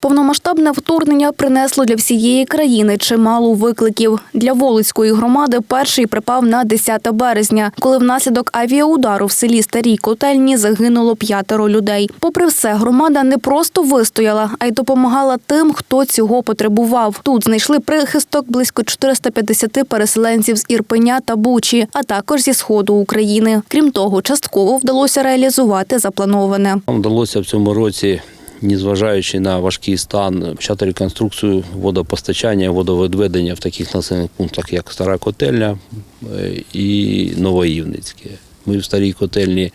Повномасштабне вторгнення принесло для всієї країни чимало викликів. Для Волицької громади перший припав на 10 березня, коли внаслідок авіаудару в селі Старій Котельні загинуло п'ятеро людей. Попри все, громада не просто вистояла, а й допомагала тим, хто цього потребував. Тут знайшли прихисток близько 450 переселенців з Ірпеня та Бучі, а також зі сходу України. Крім того, частково вдалося реалізувати заплановане. Вдалося в цьому році, незважаючи на важкий стан, почати реконструкцію водопостачання, водовідведення в таких населених пунктах, як Стара Котельня е, і Новоївницьке. Ми в старій котельні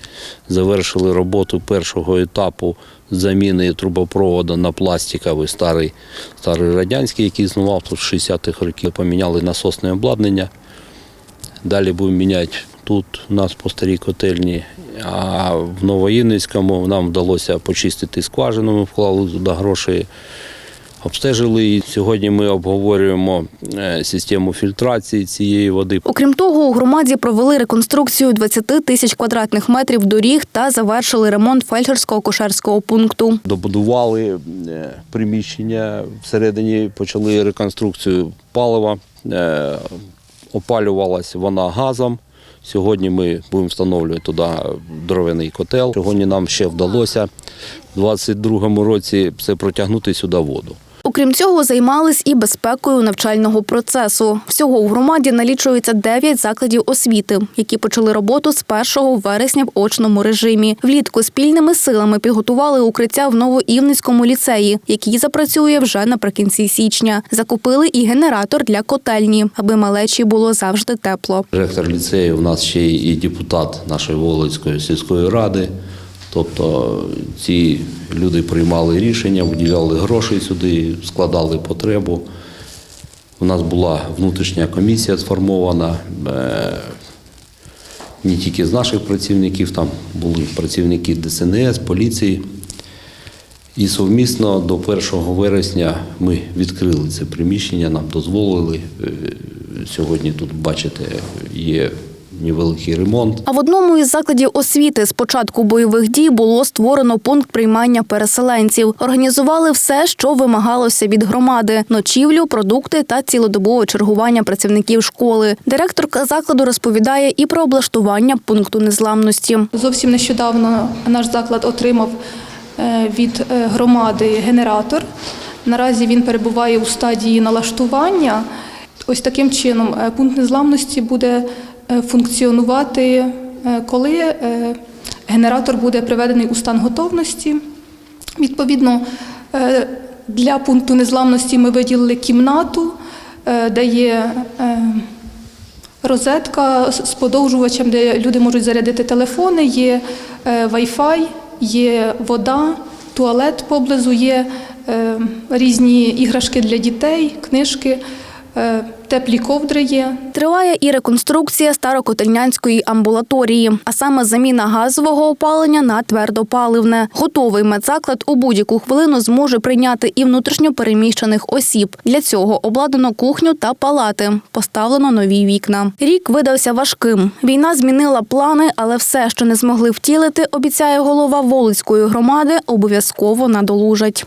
завершили роботу першого етапу заміни трубопроводу на пластиковий старий, старий радянський, який існував тут з 60-х років. Поміняли насосне обладнання. Далі будемо міняти тут у нас по старій котельні. А в Новоїнницькому нам вдалося почистити скважину, ми вклали туди гроші, обстежили її. Сьогодні ми обговорюємо е, систему фільтрації цієї води. Окрім того, у громаді провели реконструкцію 20 тисяч квадратних метрів доріг та завершили ремонт фельдшерського кошерського пункту. Добудували е, приміщення, всередині почали реконструкцію палива, е, опалювалася вона газом. Сьогодні ми будемо встановлювати туди дровяний котел. Сьогодні нам ще вдалося в 2022 році це протягнути сюди воду. Окрім цього, займались і безпекою навчального процесу. Всього у громаді налічується 9 закладів освіти, які почали роботу з 1 вересня в очному режимі. Влітку спільними силами підготували укриття в Новоівницькому ліцеї, який запрацює вже наприкінці січня. Закупили і генератор для котельні, аби малечі було завжди тепло. Ректор ліцею у нас ще і депутат нашої Волицької сільської ради. Тобто ці люди приймали рішення, виділяли гроші сюди, складали потребу. У нас була внутрішня комісія сформована е, не тільки з наших працівників, там були працівники ДСНС, поліції. І совмісно до 1 вересня ми відкрили це приміщення, нам дозволили. Е, Сьогодні тут, бачите, є невеликий ремонт. А в одному із закладів освіти з початку бойових дій було створено пункт приймання переселенців. Організували все, що вимагалося від громади: ночівлю, продукти та цілодобове чергування працівників школи. Директорка закладу розповідає і про облаштування пункту незламності. Зовсім нещодавно наш заклад отримав е, від е, громади генератор. Наразі він перебуває у стадії налаштування. Ось таким чином е, пункт незламності буде функціонувати, е, коли е, генератор буде приведений у стан готовності. Відповідно, е, для пункту незламності ми виділили кімнату, е, де є е, розетка з подовжувачем, де люди можуть зарядити телефони, є е, Wi-Fi, є вода, туалет поблизу, є е, різні іграшки для дітей, книжки, е, теплі ковдри є. Триває і реконструкція старокотельнянської амбулаторії, а саме заміна газового опалення на твердопаливне. Готовий медзаклад у будь-яку хвилину зможе прийняти і внутрішньо переміщених осіб. Для цього обладнано кухню та палати, поставлено нові вікна. Рік видався важким. Війна змінила плани, але все, що не змогли втілити, обіцяє голова Волицької громади, обов'язково надолужать.